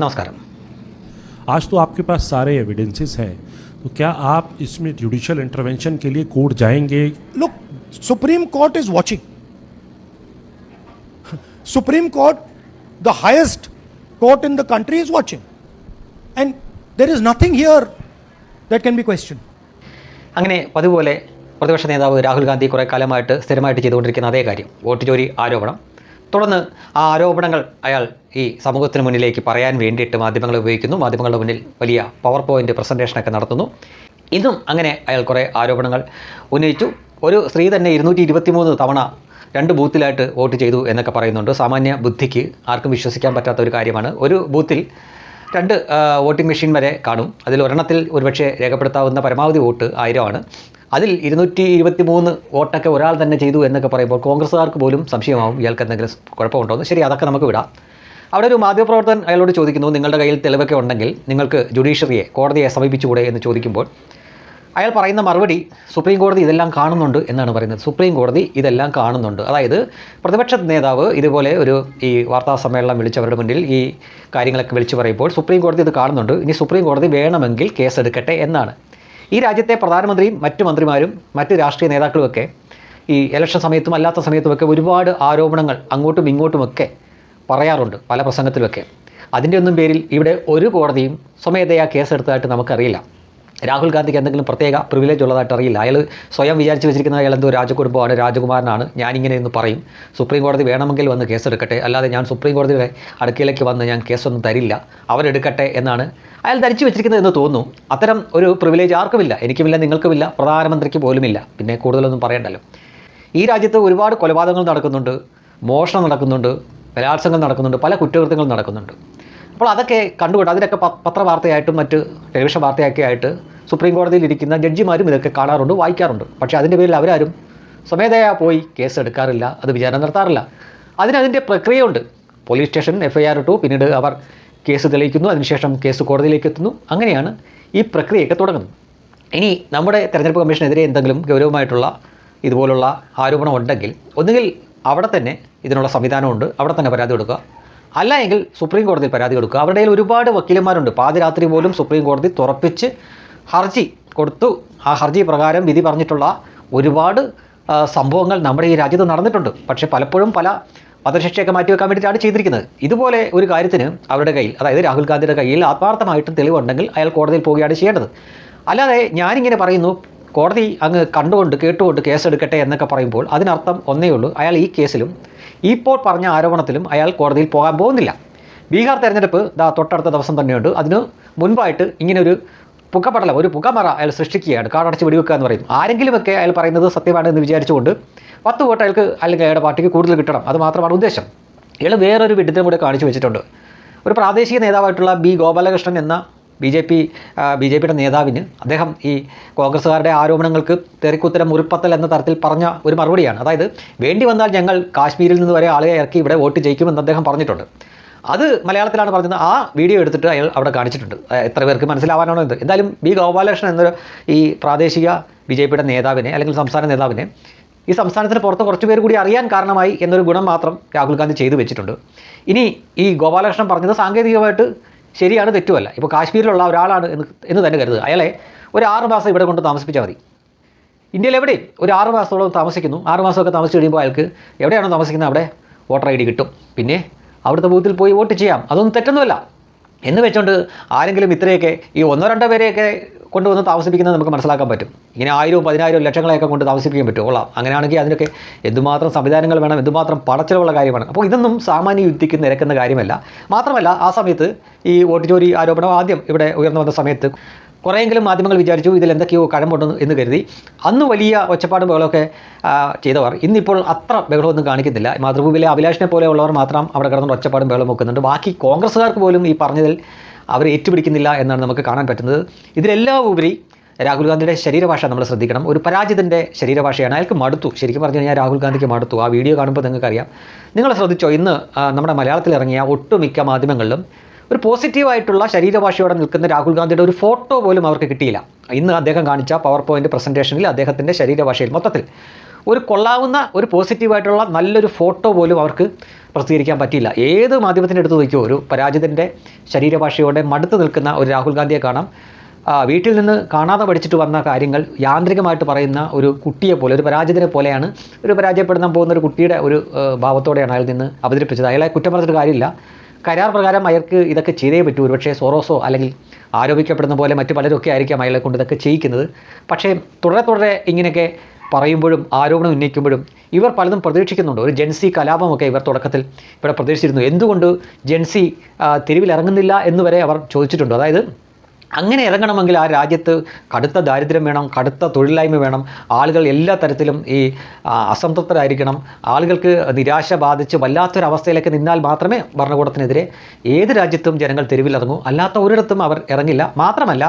നമസ്കാരം आज तो आपके पास सारे एविडेंसेस हैं तो क्या आप इसमें जुडिशियल इंटरवेंशन के लिए कोर्ट जाएंगे Look, Supreme Court is watching. Supreme Court, the highest court in the country, is watching. And there is nothing here that can be questioned. അങ്ങനെ പതിപോലെ പ്രതിപക്ഷ നേതാവ് രാഹുൽ ഗാന്ധി കുറേ കാലമായിട്ട് സ്ഥിരമായിട്ട് ചെയ്തുകൊണ്ടിരിക്കുന്ന അതേ കാര്യം വോട്ട് ചോരി ആരോപണം തുടർന്ന് ആ ആരോപണങ്ങൾ അയാൾ ഈ സമൂഹത്തിന് മുന്നിലേക്ക് പറയാൻ വേണ്ടിയിട്ട് മാധ്യമങ്ങളെ ഉപയോഗിക്കുന്നു. മാധ്യമങ്ങളുടെ മുന്നിൽ വലിയ പവർ പോയിന്റ് പ്രസന്റേഷനൊക്കെ നടത്തുന്നു. ഇന്നും അങ്ങനെ അയാൾ കുറേ ആരോപണങ്ങൾ ഉന്നയിച്ചു. ഒരു സ്ത്രീ തന്നെ ഇരുന്നൂറ്റി ഇരുപത്തിമൂന്ന് തവണ രണ്ട് ബൂത്തിലായിട്ട് വോട്ട് ചെയ്തു എന്നൊക്കെ പറയുന്നുണ്ട്. സാമാന്യ ബുദ്ധിക്ക് ആർക്കും വിശ്വസിക്കാൻ പറ്റാത്ത ഒരു കാര്യമാണ്. ഒരു ബൂത്തിൽ രണ്ട് വോട്ടിംഗ് മെഷീൻ വരെ കാണും. അതിൽ ഒരെണ്ണത്തിൽ ഒരുപക്ഷെ രേഖപ്പെടുത്താവുന്ന പരമാവധി വോട്ട് ആയിരമാണ്. അതിൽ ഇരുന്നൂറ്റി ഇരുപത്തി മൂന്ന് വോട്ടൊക്കെ ഒരാൾ തന്നെ ചെയ്തു എന്നൊക്കെ പറയുമ്പോൾ കോൺഗ്രസ്സുകാർക്ക് പോലും സംശയമാവും ഇയാൾക്ക് എന്തെങ്കിലും കുഴപ്പമുണ്ടോ എന്ന്. ശരി അതൊക്കെ നമുക്ക് വിടാം. അവിടെ ഒരു മാധ്യമപ്രവർത്തകൻ അയാളോട് ചോദിക്കുന്നു നിങ്ങളുടെ കയ്യിൽ തെളിവൊക്കെ ഉണ്ടെങ്കിൽ നിങ്ങൾക്ക് ജുഡീഷ്യറിയെ കോടതിയെ സമീപിച്ചുകൂടെ? എന്ന് ചോദിക്കുമ്പോൾ അയാൾ പറയുന്ന മറുപടി സുപ്രീം കോടതി ഇതെല്ലാം കാണുന്നുണ്ട് എന്നാണ് പറയുന്നത്. സുപ്രീം കോടതി ഇതെല്ലാം കാണുന്നുണ്ട്. അതായത് പ്രതിപക്ഷ നേതാവ് ഇതുപോലെ ഒരു ഈ വാർത്താ സമ്മേളനം വിളിച്ചവരുടെ മുന്നിൽ ഈ കാര്യങ്ങളൊക്കെ വിളിച്ചു പറയുമ്പോൾ സുപ്രീം കോടതി ഇത് കാണുന്നുണ്ട്. ഇനി സുപ്രീം കോടതി വേണമെങ്കിൽ കേസെടുക്കട്ടെ എന്നാണ്. ഈ രാജ്യത്തെ പ്രധാനമന്ത്രിയും മറ്റു മന്ത്രിമാരും മറ്റ് രാഷ്ട്രീയ നേതാക്കളുമൊക്കെ ഈ ഇലക്ഷൻ സമയത്തും അല്ലാത്ത സമയത്തുമൊക്കെ ഒരുപാട് ആരോപണങ്ങൾ അങ്ങോട്ടും ഇങ്ങോട്ടുമൊക്കെ പറയാറുണ്ട് പല പ്രസംഗത്തിലുമൊക്കെ അതിന്റെ ഒന്നും പേരിൽ ഇവിടെ ഒരു കോടതിയും സ്വമേധയാ കേസെടുത്തതായിട്ട് നമുക്കറിയില്ല. രാഹുൽ ഗാന്ധിക്ക് എന്തെങ്കിലും പ്രത്യേക പ്രിവിലേജ് ഉള്ളതായിട്ട് അറിയില്ല. അയാൾ സ്വയം വിചാരിച്ച് വെച്ചിരിക്കുന്ന അയാൾ എന്തോ രാജകുടുംബമാണ് രാജകുമാരനാണ്. ഞാനിങ്ങനെ എന്ന് പറയും. സുപ്രീം കോടതി വേണമെങ്കിൽ വന്ന് കേസെടുക്കട്ടെ. അല്ലാതെ ഞാൻ സുപ്രീം കോടതിയുടെ അടുക്കിലേക്ക് വന്ന് ഞാൻ കേസൊന്നും തരില്ല. അവരെടുക്കട്ടെ എന്നാണ് അയാൾ ധരിച്ചു വെച്ചിരിക്കുന്നത് എന്ന് തോന്നുന്നു. അത്തരം ഒരു പ്രിവിലേജ് ആർക്കുമില്ല. എനിക്കുമില്ല നിങ്ങൾക്കുമില്ല പ്രധാനമന്ത്രിക്ക് പോലുമില്ല. പിന്നെ കൂടുതലൊന്നും പറയണ്ടല്ലോ. ഈ രാജ്യത്ത് ഒരുപാട് കൊലപാതകങ്ങൾ നടക്കുന്നുണ്ട്. മോഷണം നടക്കുന്നുണ്ട്. ബലാത്സംഗം നടക്കുന്നുണ്ട്. പല കുറ്റകൃത്യങ്ങളും നടക്കുന്നുണ്ട്. അപ്പോൾ അതൊക്കെ കണ്ടുകൊണ്ട് അതിനൊക്കെ പത്രവാർത്തയായിട്ടും മറ്റ് ടെലിവിഷൻ വാർത്തയൊക്കെ ആയിട്ട് സുപ്രീം കോടതിയിൽ ഇരിക്കുന്ന ജഡ്ജിമാരും ഇതൊക്കെ കാണാറുണ്ട് വായിക്കാറുണ്ട്. പക്ഷേ അതിന്റെ പേരിൽ അവരാരും സ്വമേധയാ പോയി കേസ് എടുക്കാറില്ല അത് വിചാരണ നടത്താറില്ല. അതിനതിന്റെ പ്രക്രിയയുണ്ട്. Police station F I R ഇട്ടു പിന്നീട് അവർ കേസ് തെളിയിക്കുന്നു അതിനുശേഷം കേസ് കോടതിയിലേക്ക് എത്തുന്നു. അങ്ങനെയാണ് ഈ പ്രക്രിയയൊക്കെ തുടങ്ങുന്നത്. ഇനി നമ്മുടെ തെരഞ്ഞെടുപ്പ് കമ്മീഷനെതിരെ എന്തെങ്കിലും ഗൗരവമായിട്ടുള്ള ഇതുപോലുള്ള ആരോപണം ഉണ്ടെങ്കിൽ ഒന്നുകിൽ അവിടെ തന്നെ ഇതിനുള്ള സംവിധാനമുണ്ട് അവിടെ തന്നെ പരാതി കൊടുക്കുക. അല്ല എങ്കിൽ സുപ്രീം കോടതിയിൽ പരാതി കൊടുക്കുക. അവരുടെ ഒരുപാട് വക്കീലന്മാരുണ്ട്. പാതിരാത്രി പോലും സുപ്രീം കോടതി തുറപ്പിച്ച് ഹർജി കൊടുത്തു. ആ ഹർജി പ്രകാരം വിധി പറഞ്ഞിട്ടുള്ള ഒരുപാട് സംഭവങ്ങൾ നമ്മുടെ ഈ രാജ്യത്ത് നടന്നിട്ടുണ്ട്. പക്ഷേ പലപ്പോഴും പല വധശിക്ഷയൊക്കെ മാറ്റിവെക്കാൻ വേണ്ടിയിട്ടാണ് ചെയ്തിരിക്കുന്നത്. ഇതുപോലെ ഒരു കാര്യത്തിന് അവരുടെ കയ്യിൽ അതായത് രാഹുൽ ഗാന്ധിയുടെ കയ്യിൽ ആത്മാർത്ഥമായിട്ടും തെളിവുണ്ടെങ്കിൽ അയാൾ കോടതിയിൽ പോവുകയാണ് ചെയ്യേണ്ടത്. അല്ലാതെ ഞാനിങ്ങനെ പറയുന്നു കോടതി അങ്ങ് കണ്ടുകൊണ്ട് കേട്ടുകൊണ്ട് കേസെടുക്കട്ടെ എന്നൊക്കെ പറയുമ്പോൾ അതിനർത്ഥം ഒന്നേ ഉള്ളൂ. അയാൾ ഈ കേസിലും ഇപ്പോൾ പറഞ്ഞ ആരോപണത്തിലും അയാൾ കോടതിയിൽ പോകാൻ പോകുന്നില്ല. ബീഹാർ തെരഞ്ഞെടുപ്പ് ദാ തൊട്ടടുത്ത ദിവസം തന്നെയുണ്ട്. അതിന് മുൻപായിട്ട് ഇങ്ങനൊരു പുകപടലം ഒരു പുകമറ അയാൾ സൃഷ്ടിക്കുകയാണ്. കാടടച്ച് വെടിവെക്കുക എന്ന് പറയും. ആരെങ്കിലുമൊക്കെ അയാൾ പറയുന്നത് സത്യമാണ് എന്ന് വിചാരിച്ചുകൊണ്ട് പത്ത് വോട്ട് അയാൾക്ക് അല്ലെങ്കിൽ അയാളുടെ പാർട്ടിക്ക് കൂടുതൽ കിട്ടണം. അത് മാത്രമാണ് ഉദ്ദേശം. ഇയാൾ വേറൊരു വിഡിത്തം കൂടെ കാണിച്ചു വെച്ചിട്ടുണ്ട്. ഒരു പ്രാദേശിക നേതാവായിട്ടുള്ള ബി ഗോപാലകൃഷ്ണൻ എന്ന B J P B J പിയുടെ നേതാവിന് അദ്ദേഹം ഈ കോൺഗ്രസ്സുകാരുടെ ആരോപണങ്ങൾക്ക് തെറിക്കുത്തരം മുറിപ്പത്തൽ എന്ന തരത്തിൽ പറഞ്ഞ ഒരു മറുപടിയാണ്. അതായത് വേണ്ടി വന്നാൽ ഞങ്ങൾ കാശ്മീരിൽ നിന്ന് വരെ ആളുകളെ ഇറക്കി ഇവിടെ വോട്ട് ജയിക്കുമെന്ന് അദ്ദേഹം പറഞ്ഞിട്ടുണ്ട്. അത് മലയാളത്തിലാണ് പറഞ്ഞത്. ആ വീഡിയോ എടുത്തിട്ട് അയാൾ അവിടെ കാണിച്ചിട്ടുണ്ട്. എത്ര പേർക്ക് മനസ്സിലാവാനാണോ എന്ത് എന്തായാലും ബി ഗോപാലകൃഷ്ണൻ എന്നൊരു ഈ പ്രാദേശിക ബി ജെ പിയുടെ നേതാവിനെ അല്ലെങ്കിൽ സംസ്ഥാന നേതാവിനെ ഈ സംസ്ഥാനത്തിന് പുറത്ത് കുറച്ച് പേര് കൂടി അറിയാൻ കാരണമായി എന്നൊരു ഗുണം മാത്രം രാഹുൽ ഗാന്ധി ചെയ്തു വെച്ചിട്ടുണ്ട്. ഇനി ഈ ഗോപാലകൃഷ്ണൻ പറഞ്ഞത് സാങ്കേതികമായിട്ട് ശരിയാണ് തെറ്റുമല്ല. ഇപ്പോൾ കാശ്മീരിലുള്ള ഒരാളാണ് എന്ന് എന്ന് തന്നെ കരുതുക. അയാളെ ഒരു ആറ് മാസം ഇവിടെ കൊണ്ട് താമസിപ്പിച്ചാൽ മതി. ഇന്ത്യയിൽ എവിടെയും ഒരു ആറ് മാസത്തോളം താമസിക്കുന്നു. ആറ് മാസമൊക്കെ താമസിച്ച് കഴിയുമ്പോൾ അയാൾക്ക് എവിടെയാണോ താമസിക്കുന്നത് അവിടെ വോട്ടർ ഐ ഡി കിട്ടും. പിന്നെ അവിടുത്തെ ബൂത്തിൽ പോയി വോട്ട് ചെയ്യാം. അതൊന്നും തെറ്റൊന്നുമല്ല. എന്ന് വെച്ചുകൊണ്ട് ആരെങ്കിലും ഇത്രയൊക്കെ ഈ ഒന്നോ രണ്ടോ പേരെയൊക്കെ കൊണ്ടുവന്ന് താമസിപ്പിക്കുന്നത് നമുക്ക് മനസ്സിലാക്കാൻ പറ്റും. ഇങ്ങനെ ആയിരവും പതിനായിരവും ലക്ഷങ്ങളെയൊക്കെ കൊണ്ട് താമസിപ്പിക്കാൻ പറ്റും. കൊള്ളാം. അങ്ങനെയാണെങ്കിൽ അതിനൊക്കെ എന്തുമാത്രം സംവിധാനങ്ങൾ വേണം എന്തുമാത്രം പടച്ചിലുള്ള കാര്യമാണ് അപ്പോൾ ഇതൊന്നും സാമാന്യ യുദ്ധിക്ക് നിരക്കുന്ന കാര്യമല്ല. മാത്രമല്ല ആ സമയത്ത് ഈ വോട്ട് ചോരി ആരോപണം ആദ്യം ഇവിടെ ഉയർന്നു വന്ന സമയത്ത് കുറേയെങ്കിലും മാധ്യമങ്ങൾ വിചാരിച്ചു ഇതിൽ എന്തൊക്കെയോ കഴമ്പുണ്ടെന്ന് എന്ന് കരുതി. അന്ന് വലിയ ഒച്ചപ്പാടും ബഹളമൊക്കെ ചെയ്തവർ. ഇന്നിപ്പോൾ അത്ര ബഹളമൊന്നും കാണിക്കുന്നില്ല. മാതൃഭൂമിയിലെ അഭിലാഷിനെ പോലെയുള്ളവർ മാത്രം അവിടെ കിടന്നുകൊണ്ട് ഒച്ചപ്പാടും ബഹളം വെക്കുന്നുണ്ട് ബാക്കി കോൺഗ്രസ്സുകാർക്ക് പോലും ഈ പറഞ്ഞതിൽ അവർ ഏറ്റുപിടിക്കുന്നില്ല എന്നാണ് നമുക്ക് കാണാൻ പറ്റുന്നത്. ഇതിലെല്ലാം ഉപരി രാഹുൽ ഗാന്ധിയുടെ ശരീരഭാഷ നമ്മൾ ശ്രദ്ധിക്കണം. ഒരു പരാജിതന്റെ ശരീരഭാഷയാണ്. അയാൾക്ക് മടുത്തു. ശരിക്കും പറഞ്ഞു കഴിഞ്ഞാൽ രാഹുൽ ഗാന്ധിക്ക് മടുത്തു. ആ വീഡിയോ കാണുമ്പോൾ നിങ്ങൾക്കറിയാം. നിങ്ങൾ ശ്രദ്ധിച്ചോ ഇന്ന് നമ്മുടെ മലയാളത്തിൽ ഇറങ്ങിയ ഒട്ടുമിക്ക മാധ്യമങ്ങളിലും ഒരു പോസിറ്റീവായിട്ടുള്ള ശരീരഭാഷയോടെ നിൽക്കുന്ന രാഹുൽ ഗാന്ധിയുടെ ഒരു ഫോട്ടോ പോലും അവർക്ക് കിട്ടിയില്ല. ഇന്ന് അദ്ദേഹം കാണിച്ച പവർ പോയിന്റ് പ്രസന്റേഷനിൽ അദ്ദേഹത്തിന്റെ ശരീരഭാഷയിൽ മൊത്തത്തിൽ ഒരു കൊള്ളാവുന്ന ഒരു പോസിറ്റീവായിട്ടുള്ള നല്ലൊരു ഫോട്ടോ പോലും അവർക്ക് പ്രസിദ്ധീകരിക്കാൻ പറ്റിയില്ല. ഏത് മാധ്യമത്തിന്റെ അടുത്ത് നോക്കിയോ ഒരു പരാജിതന്റെ ശരീരഭാഷയോടെ മടുത്ത് നിൽക്കുന്ന ഒരു രാഹുൽ ഗാന്ധിയെ കാണാം. വീട്ടിൽ നിന്ന് കാണാതെ പഠിച്ചിട്ട് വന്ന കാര്യങ്ങൾ യാന്ത്രികമായിട്ട് പറയുന്ന ഒരു കുട്ടിയെ പോലെ ഒരു പരാജിതനെ പോലെയാണ് ഒരു പരാജയപ്പെടുന്ന പോകുന്ന ഒരു കുട്ടിയുടെ ഒരു ഭാവത്തോടെയാണ് അയാൾ നിന്ന് അവതരിപ്പിച്ചത്. അയാളെ കുറ്റം പറഞ്ഞിട്ട് കാര്യമില്ല. കരാർ പ്രകാരം അയാൾക്ക് ഇതൊക്കെ ചെയ്തേ പറ്റൂ. ഒരുപക്ഷേ സോറോസോ അല്ലെങ്കിൽ ആരോപിക്കപ്പെടുന്ന പോലെ മറ്റു പലരൊക്കെ ആയിരിക്കാം അയാളെ കൊണ്ട് ഇതൊക്കെ ചെയ്യിക്കുന്നത്. പക്ഷേ തുടരെ തുടരെ ഇങ്ങനെയൊക്കെ പറയുമ്പോഴും ആരോപണം ഉന്നയിക്കുമ്പോഴും ഇവർ പലതും പ്രതീക്ഷിക്കുന്നുണ്ട്. ഒരു ജെൻസി കലാപമൊക്കെ ഇവർ തുടക്കത്തിൽ ഇവിടെ പ്രതീക്ഷിച്ചിരുന്നു. എന്തുകൊണ്ട് ജെൻസി തെരുവിലിറങ്ങുന്നില്ല എന്ന് വരെ അവർ ചോദിച്ചിട്ടുണ്ട്. അതായത് അങ്ങനെ ഇറങ്ങണമെങ്കിൽ ആ രാജ്യത്ത് കടുത്ത ദാരിദ്ര്യം വേണം കടുത്ത തൊഴിലില്ലായ്മ വേണം. ആളുകൾ എല്ലാ തരത്തിലും ഈ അസംതൃപ്തരായിരിക്കണം. ആളുകൾക്ക് നിരാശ ബാധിച്ച് വല്ലാത്തൊരവസ്ഥയിലേക്ക് നിന്നാൽ മാത്രമേ ഭരണകൂടത്തിനെതിരെ ഏത് രാജ്യത്തും ജനങ്ങൾ തെരുവിലിറങ്ങൂ അല്ലാത്ത ഒരിടത്തും അവർ ഇറങ്ങില്ല. മാത്രമല്ല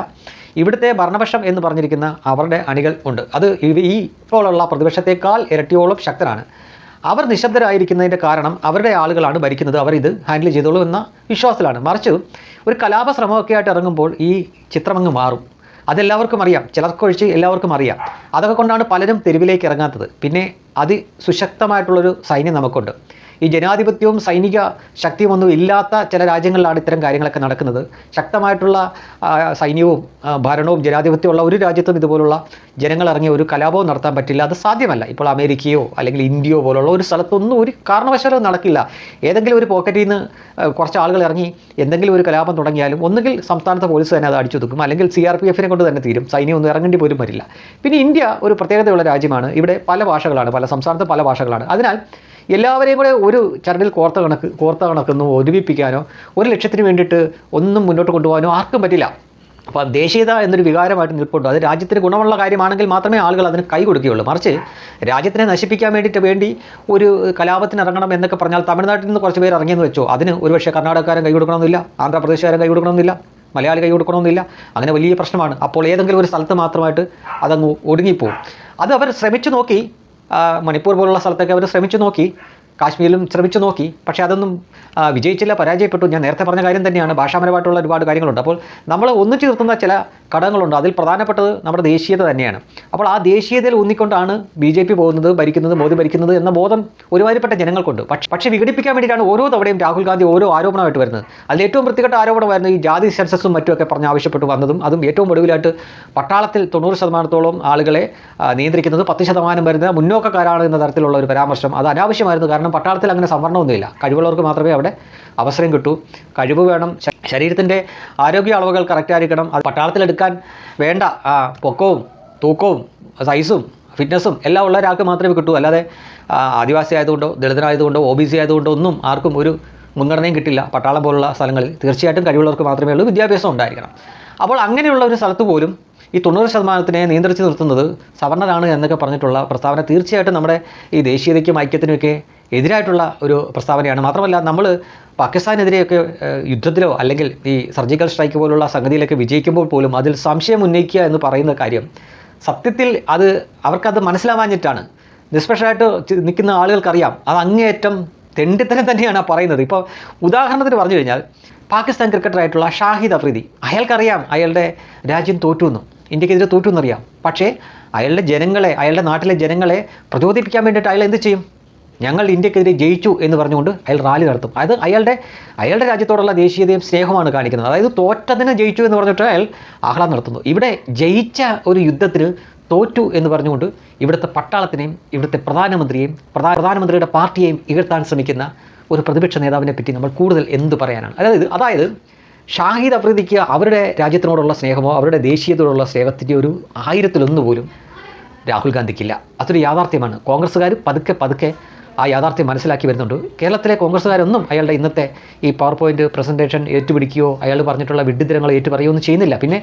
ഇവിടുത്തെ ഭരണപക്ഷം എന്ന് പറഞ്ഞിരിക്കുന്ന അവരുടെ അണികൾ ഉണ്ട്. അത് ഈ ഇപ്പോഴുള്ള പ്രതിപക്ഷത്തേക്കാൾ ഇരട്ടിയോളം ശക്തരാണ്. അവർ നിശബ്ദരായിരിക്കുന്നതിന്റെ കാരണം അവരുടെ ആളുകളാണ് ഭരിക്കുന്നത്. ഇത് ഹാൻഡിൽ ചെയ്തോളൂ എന്ന വിശ്വാസത്തിലാണ്. മറിച്ച് ഒരു കലാപ ശ്രമമൊക്കെ ആയിട്ട് ഇറങ്ങുമ്പോൾ ഈ ചിത്രമങ്ങ് മാറും. അതെല്ലാവർക്കും അറിയാം. ചിലർക്കൊഴിച്ച് എല്ലാവർക്കും അറിയാം. അതൊക്കെ കൊണ്ടാണ് പലരും തെരുവിലേക്ക് ഇറങ്ങാത്തത്. പിന്നെ അതിസുശക്തമായിട്ടുള്ളൊരു സൈന്യം നമുക്കുണ്ട്. ഈ ജനാധിപത്യവും സൈനിക ശക്തിയുമൊന്നും ഇല്ലാത്ത ചില രാജ്യങ്ങളിലാണ് ഇത്തരം കാര്യങ്ങളൊക്കെ നടക്കുന്നത്. ശക്തമായിട്ടുള്ള സൈന്യവും ഭരണവും ജനാധിപത്യമുള്ള ഒരു രാജ്യത്തും ഇതുപോലുള്ള ജനങ്ങൾ ഇറങ്ങിയ ഒരു കലാപവും നടത്താൻ പറ്റില്ല. അത് സാധ്യമല്ല. ഇപ്പോൾ അമേരിക്കയോ അല്ലെങ്കിൽ ഇന്ത്യയോ പോലുള്ള ഒരു സ്ഥലത്തൊന്നും ഒരു കാരണവശാലും നടക്കില്ല. ഏതെങ്കിലും ഒരു പോക്കറ്റിൽ നിന്ന് കുറച്ച് ആളുകൾ ഇറങ്ങി എന്തെങ്കിലും ഒരു കലാപം തുടങ്ങിയാലും ഒന്നുകിൽ സംസ്ഥാനത്തെ പോലീസ് തന്നെ അത് അടിച്ചൊതുക്കും. അല്ലെങ്കിൽ സി ആർ പി എഫിനെ കൊണ്ട് തന്നെ തീരും. സൈന്യം ഒന്നും ഇറങ്ങേണ്ടി പോലും വരില്ല. പിന്നെ ഇന്ത്യ ഒരു പ്രത്യേകതയുള്ള രാജ്യമാണ്. ഇവിടെ പല ഭാഷകളാണ്. പല സംസ്ഥാനത്ത് പല ഭാഷകളാണ്. അതിനാൽ എല്ലാവരെയും കൂടെ ഒരു ചരടിൽ കോർത്ത കണക്ക് കോർത്ത കണക്കൊന്നും ഒരുമിപ്പിക്കാനോ ഒരു ലക്ഷ്യത്തിന് വേണ്ടിയിട്ട് ഒന്നും മുന്നോട്ട് കൊണ്ടുപോകാനോ ആർക്കും പറ്റില്ല. അപ്പോൾ ദേശീയത എന്നൊരു വികാരമായിട്ട് നിൽപ്പുണ്ട്. അത് രാജ്യത്തിന് ഗുണമുള്ള കാര്യമാണെങ്കിൽ മാത്രമേ ആളുകൾ അതിന് കൈ കൊടുക്കുകയുള്ളൂ. മറിച്ച് രാജ്യത്തിനെ നശിപ്പിക്കാൻ വേണ്ടിയിട്ട് വേണ്ടി ഒരു കലാപത്തിന് ഇറങ്ങണം എന്നൊക്കെ പറഞ്ഞാൽ തമിഴ്നാട്ടിൽ നിന്ന് കുറച്ച് പേര് ഇറങ്ങിയെന്ന് വെച്ചോ അതിന് ഒരുപക്ഷെ കർണാടകക്കാരൻ കൈ കൊടുക്കണമെന്നില്ല ആന്ധ്രാപ്രദേശുകാരൻ കൈ കൊടുക്കണമെന്നില്ല മലയാളി കൈ കൊടുക്കണമെന്നില്ല അങ്ങനെ വലിയ പ്രശ്നമാണ്. അപ്പോൾ ഏതെങ്കിലും ഒരു സ്ഥലത്ത് മാത്രമായിട്ട് അതങ്ങ് ഒടുങ്ങിപ്പോവും അത് അവർ ശ്രമിച്ചു നോക്കി മണിപ്പൂർ പോലുള്ള സ്ഥലത്തൊക്കെ അവർ ശ്രമിച്ചു നോക്കി. കാശ്മീരിലും ശ്രമിച്ചു നോക്കി. പക്ഷേ അതൊന്നും വിജയിച്ചില്ല പരാജയപ്പെട്ടു. ഞാൻ നേരത്തെ പറഞ്ഞ കാര്യം തന്നെയാണ്. ഭാഷാപരമായിട്ടുള്ള ഒരുപാട് കാര്യങ്ങളുണ്ട്. അപ്പോൾ നമ്മൾ ഒന്നിച്ചു നിർത്തുന്ന ചില ഘടകങ്ങളുണ്ട്. അതിൽ പ്രധാനപ്പെട്ടത് നമ്മുടെ ദേശീയത തന്നെയാണ്. അപ്പോൾ ആ ദേശീയതയിൽ ഊന്നിക്കൊണ്ടാണ് ബി ജെ പി പോകുന്നത് ഭരിക്കുന്നത് മോദി ഭരിക്കുന്നത് എന്ന ബോധം ഒരുമാതിരിപ്പെട്ട ജനങ്ങൾക്കുണ്ട്. പക്ഷേ പക്ഷേ വിഘടിപ്പിക്കാൻ വേണ്ടിയിട്ടാണ് ഓരോ തവണയും രാഹുൽ ഗാന്ധി ഓരോ ആരോപണമായിട്ട് വരുന്നത്. അതിൽ ഏറ്റവും വൃത്തികെട്ട ആരോപണമായിരുന്നു ഈ ജാതി സെൻസസും മറ്റുമൊക്കെ പറഞ്ഞ് ആവശ്യപ്പെട്ട് വന്നതും. അതും ഏറ്റവും ഒടുവിലായിട്ട് പട്ടാളത്തിൽ തൊണ്ണൂറ് ശതമാനത്തോളം ആളുകളെ നിയന്ത്രിക്കുന്നത് പത്ത് ശതമാനം വരുന്ന മുന്നോക്കക്കാരാണ് എന്ന തരത്തിലുള്ള ഒരു പരാമർശം. അത് അനാവശ്യമായിരുന്നു. കാരണം പട്ടാളത്തിൽ അങ്ങനെ സംവരണമൊന്നുമില്ല. കഴിവുള്ളവർക്ക് മാത്രമേ അവിടെ അവസരം കിട്ടൂ. കഴിവ് വേണം. ശരീരത്തിന്റെ ആരോഗ്യ അളവുകൾ കറക്റ്റായിരിക്കണം അത് പട്ടാളത്തിലെടുക്കാൻ വേണ്ട പൊക്കവും തൂക്കവും സൈസും ഫിറ്റ്നസ്സും എല്ലാം ഉള്ള ഒരാൾക്ക് മാത്രമേ കിട്ടൂ. അല്ലാതെ ആദിവാസി ആയതുകൊണ്ടോ ദളിതനായതുകൊണ്ടോ ഒ ബി സി ആയതുകൊണ്ടോ ഒന്നും ആർക്കും ഒരു മുൻഗണനയും കിട്ടില്ല പട്ടാളം പോലുള്ള സ്ഥലങ്ങളിൽ. തീർച്ചയായിട്ടും കഴിവുള്ളവർക്ക് മാത്രമേ ഉള്ളൂ. വിദ്യാഭ്യാസം ഉണ്ടായിരിക്കണം. അപ്പോൾ അങ്ങനെയുള്ള ഒരു സ്ഥലത്ത് പോലും ഈ തൊണ്ണൂറ് ശതമാനത്തിനെ നിയന്ത്രിച്ച് നിർത്തുന്നത് സവർണരാണ് എന്നൊക്കെ പറഞ്ഞിട്ടുള്ള പ്രസ്താവന തീർച്ചയായിട്ടും നമ്മുടെ ഈ ദേശീയതയ്ക്കും ഐക്യത്തിനുമൊക്കെ എതിരായിട്ടുള്ള ഒരു പ്രസ്താവനയാണ്. മാത്രമല്ല നമ്മൾ പാകിസ്ഥാനെതിരെയൊക്കെ യുദ്ധത്തിലോ അല്ലെങ്കിൽ ഈ സർജിക്കൽ സ്ട്രൈക്ക് പോലുള്ള സംഗതിയിലൊക്കെ വിജയിക്കുമ്പോൾ പോലും അതിൽ സംശയം ഉന്നയിക്കുക എന്ന് പറയുന്ന കാര്യം സത്യത്തിൽ അത് അവർക്കത് മനസ്സിലാവാഞ്ഞിട്ടാണ്. നിഷ്പക്ഷമായിട്ട് നിൽക്കുന്ന ആളുകൾക്കറിയാം. അത് അങ്ങേയറ്റം തെണ്ടിത്തരം തന്നെയാണ് പറയുന്നത്. ഇപ്പോൾ ഉദാഹരണത്തിന് പറഞ്ഞു കഴിഞ്ഞാൽ പാകിസ്ഥാൻ ക്രിക്കറ്ററായിട്ടുള്ള ഷാഹിദ് അഫ്രീദി. അയാൾക്കറിയാം അയാളുടെ രാജ്യം തോറ്റു എന്നും ഇന്ത്യക്കെതിരെ തോറ്റു എന്നറിയാം പക്ഷേ അയാളുടെ ജനങ്ങളെ അയാളുടെ നാട്ടിലെ ജനങ്ങളെ പ്രചോദിപ്പിക്കാൻ വേണ്ടിയിട്ട് അയാൾ എന്ത് ചെയ്യും? ഞങ്ങൾ ഇന്ത്യക്കെതിരെ ജയിച്ചു എന്ന് പറഞ്ഞുകൊണ്ട് അയാൾ റാലി നടത്തും. അതായത് അയാളുടെ അയാളുടെ രാജ്യത്തോടുള്ള ദേശീയതയും സ്നേഹമാണ് കാണിക്കുന്നത്. അതായത് തോറ്റതിന് ജയിച്ചു എന്ന് പറഞ്ഞിട്ട് അയാൾ ആഹ്ലാദം നടത്തുന്നു. ഇവിടെ ജയിച്ച ഒരു യുദ്ധത്തിന് തോറ്റു എന്ന് പറഞ്ഞുകൊണ്ട് ഇവിടുത്തെ പട്ടാളത്തിനെയും ഇവിടുത്തെ പ്രധാനമന്ത്രിയെയും പ്രധാന പ്രധാനമന്ത്രിയുടെ പാർട്ടിയെയും ഇകഴ്ത്താൻ ശ്രമിക്കുന്ന ഒരു പ്രതിപക്ഷ നേതാവിനെ പറ്റി നമ്മൾ കൂടുതൽ എന്ത് പറയാനാണ്? അതായത് അതായത് ഷാഹിദ് അഫ്രീദിക്ക് അവരുടെ രാജ്യത്തിനോടുള്ള സ്നേഹമോ അവരുടെ ദേശീയതയോടുള്ള സ്നേഹത്തിന്റെ ഒരു ആയിരത്തിലൊന്ന് പോലും രാഹുൽ ഗാന്ധിക്കില്ല. അതൊരു യാഥാർത്ഥ്യമാണ്. കോൺഗ്രസ്സുകാർ പതുക്കെ പതുക്കെ ആ യാഥാർത്ഥ്യം മനസ്സിലാക്കി വരുന്നുണ്ട്. കേരളത്തിലെ കോൺഗ്രസ്സുകാരൊന്നും അയാളുടെ ഇന്നത്തെ ഈ പവർ പോയിന്റ് പ്രസന്റേഷൻ ഏറ്റുപിടിക്കുകയോ അയാൾ പറഞ്ഞിട്ടുള്ള വിഡ്ഢിതരങ്ങൾ ഏറ്റുപറയുകയോ ഒന്നും ചെയ്യുന്നില്ല. പിന്നെ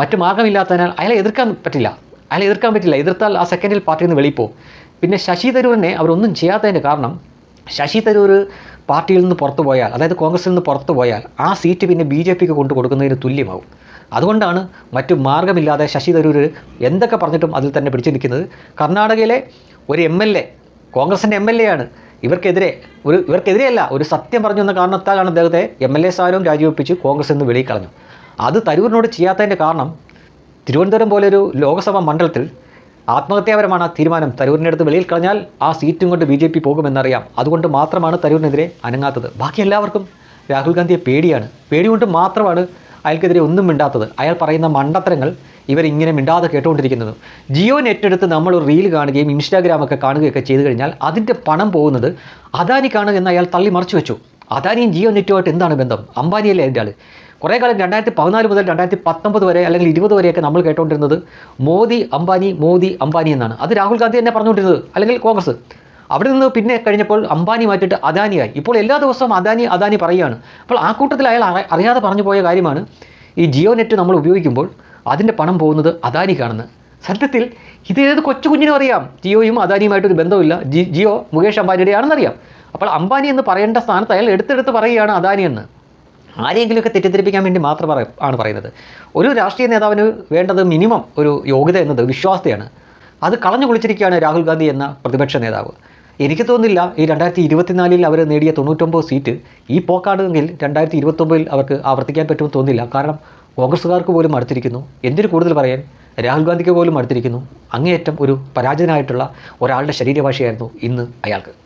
മറ്റു മാർഗമില്ലാത്തതിനാൽ അയാളെ എതിർക്കാൻ പറ്റില്ല. അയാളെ എതിർക്കാൻ പറ്റില്ല. എതിർത്താൽ ആ സെക്കൻഡിൽ പാർട്ടിയിൽ നിന്ന് വെളിപ്പോ പിന്നെ ശശി തരൂരിനെ അവരൊന്നും ചെയ്യാത്തതിന്റെ കാരണം ശശി തരൂർ പാർട്ടിയിൽ നിന്ന് പുറത്തു പോയാൽ അതായത് കോൺഗ്രസിൽ നിന്ന് പുറത്തു പോയാൽ ആ സീറ്റ് പിന്നെ ബി ജെ പിക്ക് കൊണ്ടു കൊടുക്കുന്നതിന് തുല്യമാവും. അതുകൊണ്ടാണ് മറ്റു മാർഗമില്ലാതെ ശശി തരൂർ എന്തൊക്കെ പറഞ്ഞിട്ടും അതിൽ തന്നെ പിടിച്ചു നിൽക്കുന്നത്. കർണാടകയിലെ ഒരു എം എൽ എ കോൺഗ്രസിന്റെ എം എൽ എ ആണ്. ഇവർക്കെതിരെ ഒരു ഇവർക്കെതിരെയല്ല ഒരു സത്യം പറഞ്ഞു എന്ന കാരണത്താലാണ് അദ്ദേഹത്തെ എം എൽ എ സ്ഥാനവും രാജിവെപ്പിച്ച് കോൺഗ്രസ് നിന്ന് വെളിയിൽ അത് തരൂരിനോട് ചെയ്യാത്തതിന്റെ കാരണം തിരുവനന്തപുരം പോലെ ഒരു ലോക്സഭാ മണ്ഡലത്തിൽ ആത്മഹത്യാപരമാണ് ആ തീരുമാനം തരൂരിന്റെ അടുത്ത് വെളിയിൽ കളഞ്ഞാൽ ആ സീറ്റും കൊണ്ട് ബി ജെ പി പോകുമെന്നറിയാം. അതുകൊണ്ട് മാത്രമാണ് തരൂരിനെതിരെ അനങ്ങാത്തത്. ബാക്കി എല്ലാവർക്കും രാഹുൽ ഗാന്ധിയെ പേടിയാണ്. പേടി കൊണ്ട് മാത്രമാണ് അയാൾക്കെതിരെ ഒന്നും മിണ്ടാത്തത്. അയാൾ പറയുന്ന മണ്ടത്തരങ്ങൾ ഇവരിങ്ങനെ മിണ്ടാതെ കേട്ടുകൊണ്ടിരിക്കുന്നത്. ജിയോ നെറ്റ് എടുത്ത് നമ്മൾ ഒരു റീൽ കാണുകയും ഇൻസ്റ്റാഗ്രാമൊക്കെ കാണുകയൊക്കെ ചെയ്തു കഴിഞ്ഞാൽ അതിന്റെ പണം പോകുന്നത് അദാനിക്കാണ് എന്ന് അയാൾ തള്ളി മറിച്ചു വെച്ചു. അദാനിയും ജിയോ നെറ്റുമായിട്ട് എന്താണ് ബന്ധം? അംബാനിയല്ലേ അതിന്റെ ആൾ കുറേ കാലം രണ്ടായിരത്തി പതിനാല് മുതൽ രണ്ടായിരത്തി പത്തൊമ്പത് വരെ അല്ലെങ്കിൽ ഇരുപത് വരെയൊക്കെ നമ്മൾ കേട്ടുകൊണ്ടിരുന്നത് മോദി അംബാനി മോദി അംബാനി എന്നാണ്. അത് രാഹുൽ ഗാന്ധി തന്നെ പറഞ്ഞുകൊണ്ടിരുന്നത് അല്ലെങ്കിൽ കോൺഗ്രസ്. അവിടെ നിന്ന് പിന്നെ കഴിഞ്ഞപ്പോൾ അംബാനി മാറ്റിയിട്ട് അദാനിയായി ഇപ്പോൾ എല്ലാ ദിവസവും അദാനി അദാനി പറയുകയാണ്. അപ്പോൾ ആ കൂട്ടത്തിൽ അയാൾ അറിയാതെ പറഞ്ഞു പോയ കാര്യമാണ് ഈ ജിയോ നെറ്റ് നമ്മൾ ഉപയോഗിക്കുമ്പോൾ അതിന്റെ പണം പോകുന്നത് അദാനിക്കാണെന്ന്. സത്യത്തിൽ ഇത് ഏത് കൊച്ചു കുഞ്ഞിനും അറിയാം. ജിയോയും അദാനിയുമായിട്ടൊരു ബന്ധമില്ല ജി ജിയോ മുകേഷ് അംബാനിയുടെ ആണെന്നറിയാം അപ്പോൾ അംബാനി എന്ന് പറയേണ്ട സ്ഥാനത്ത് അയാൾ എടുത്തെടുത്ത് പറയുകയാണ് അദാനി എന്ന്. ആരെങ്കിലുമൊക്കെ തെറ്റിദ്ധരിപ്പിക്കാൻ വേണ്ടി മാത്രം പറ ആണ് പറയുന്നത്. ഒരു രാഷ്ട്രീയ നേതാവിന് വേണ്ടത് മിനിമം ഒരു യോഗ്യത എന്നത് വിശ്വാസതയാണ്. അത് കളഞ്ഞു കുളിച്ചിരിക്കുകയാണ് രാഹുൽ ഗാന്ധി എന്ന പ്രതിപക്ഷ നേതാവ്. എനിക്ക് തോന്നുന്നില്ല ഈ രണ്ടായിരത്തി ഇരുപത്തിനാലിൽ അവർ നേടിയ തൊണ്ണൂറ്റൊമ്പത് സീറ്റ് ഈ പോക്കാണെങ്കിൽ രണ്ടായിരത്തി ഇരുപത്തൊമ്പതിൽ അവർക്ക് ആവർത്തിക്കാൻ പറ്റുമെന്ന് തോന്നുന്നില്ല. കാരണം കോൺഗ്രസ്സുകാർക്ക് പോലും അടുത്തിരിക്കുന്നു. എന്തിനു കൂടുതൽ പറയാൻ? രാഹുൽ ഗാന്ധിക്ക് പോലും അടുത്തിരിക്കുന്നു. അങ്ങേയറ്റം ഒരു പരാജയനായിട്ടുള്ള ഒരാളുടെ ശരീരഭാഷയായിരുന്നു ഇന്ന് അയാൾക്ക്.